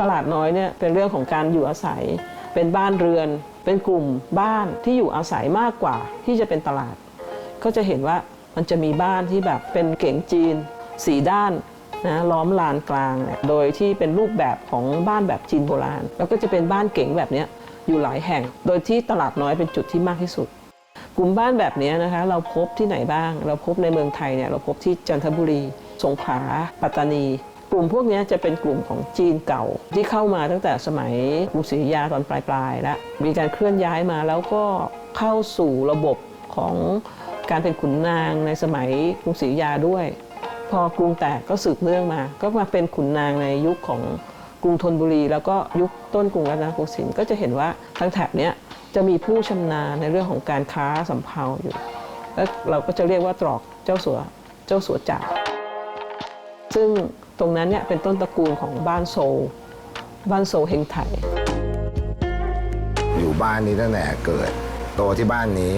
ตลาดน้อยเนี่ยเป็นเรื่องของการอยู่อาศัย เป็นบ้านเรือน เป็นกลุ่มบ้านที่อยู่อาศัยมากกว่าที่จะเป็นตลาด ก็จะเห็นว่ามันจะมีบ้านที่แบบเป็นเก๋งจีนสีด้านนะล้อมลานกลางเนี่ยโดยที่เป็นรูปแบบของบ้านแบบจีนโบราณ แล้วก็จะเป็นบ้านเก๋งแบบนี้อยู่หลายแห่ง โดยที่ตลาดน้อยเป็นจุดที่มากที่สุด กลุ่มบ้านแบบนี้นะคะ เราพบที่ไหนบ้าง เราพบในเมืองไทยเนี่ยเราพบที่จันทบุรี สงขลาปัตตานี กลุ่มพวกนี้จะเป็นกลุ่มของจีนเก่า ที่เข้ามาตั้งแต่สมัยกรุงศรีอยุธยาตอนปลายๆแล้วมีการเคลื่อนย้ายมาแล้วก็เข้าสู่ระบบของการเป็นขุนนางในสมัยกรุงศรีอยุธยาด้วย พอกรุงแตกก็สืบเนื่องมา ก็มาเป็นขุนนางในยุคของกรุงธนบุรี แล้วก็ยุคต้นกรุงรัตนโกสินทร์ก็จะเห็นว่าทั้งแถบเนี้ยจะมีผู้ชำนาญในเรื่องของการค้าสำเภาอยู่แล้วเราก็จะเรียกว่าตรอกเจ้าสัวเจ้าสัวจ่าซึ่ง ตรงนั้นเนี่ยเป็นต้นตระกูลของบ้านโซลบ้านโซลเฮงไถอยู่บ้านนี้ตั้งแต่เกิด โตที่บ้านนี้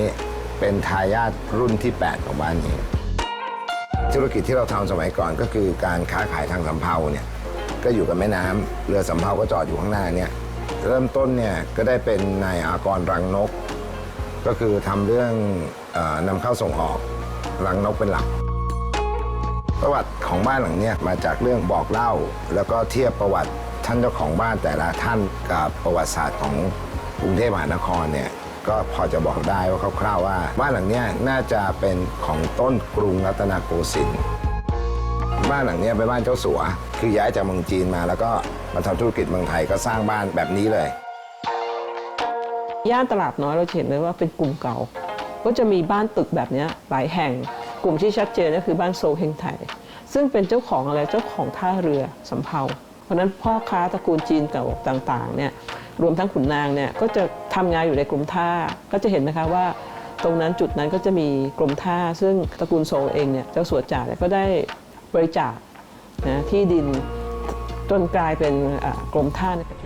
เป็นทายาทรุ่นที่ 8 ของบ้านนี้ ธุรกิจที่เราทำสมัยก่อนก็คือการค้าขายทางสำเภาเนี่ยก็อยู่กับแม่น้ำเรือสำเภาก็จอดอยู่ข้างหน้าเนี่ยเริ่มต้นเนี่ยก็ได้เป็นนายอากรรังนก ก็คือทำเรื่องอนำเข้าส่งออกรังนกเป็นหลัก ประวัติของบ้านหลังเนี้ยมาจากเรื่องบอกเล่า แล้วก็เทียบประวัติท่านเจ้าของบ้านแต่ละท่านกับประวัติศาสตร์ของกรุงเทพมหานครเนี่ยก็พอจะบอกได้ว่าคร่าวๆว่า บ้านหลังนี้น่าจะเป็นของต้นกรุงรัตนโกสินทร์บ้านหลังนี้เป็นบ้านเจ้าสัว คือย้ายจากเมืองจีนมา แล้วก็มาทำธุรกิจเมืองไทยก็สร้างบ้านแบบนี้เลย ย่านตลาดน้อยเราเห็นเลยว่าเป็นกลุ่มเก่า ก็จะมีบ้านตึกแบบนี้หลายแห่ง ลุ่มที่ชัดเจนก็คือบ้านโซเฮงไถซึ่งเป็นเจ้าของอะไรเจ้าของท่าเรือสำเภาเพราะนั้นพ่อค้าตระกูลจีนเก่าต่างๆเนี่ยรวมทั้งขุนนางเนี่ยก็จะทำงานอยู่ในกรมท่าก็จะเห็นนะคะว่าตรงนั้นจุดนั้นก็จะมีกรมท่า ซึ่งตระกูลโซเองเนี่ยเจ้าสัวจ่าเนี่ยก็ได้บริจาคนะที่ดินจนกลายเป็นอ่ากรมท่าในปัจจุบัน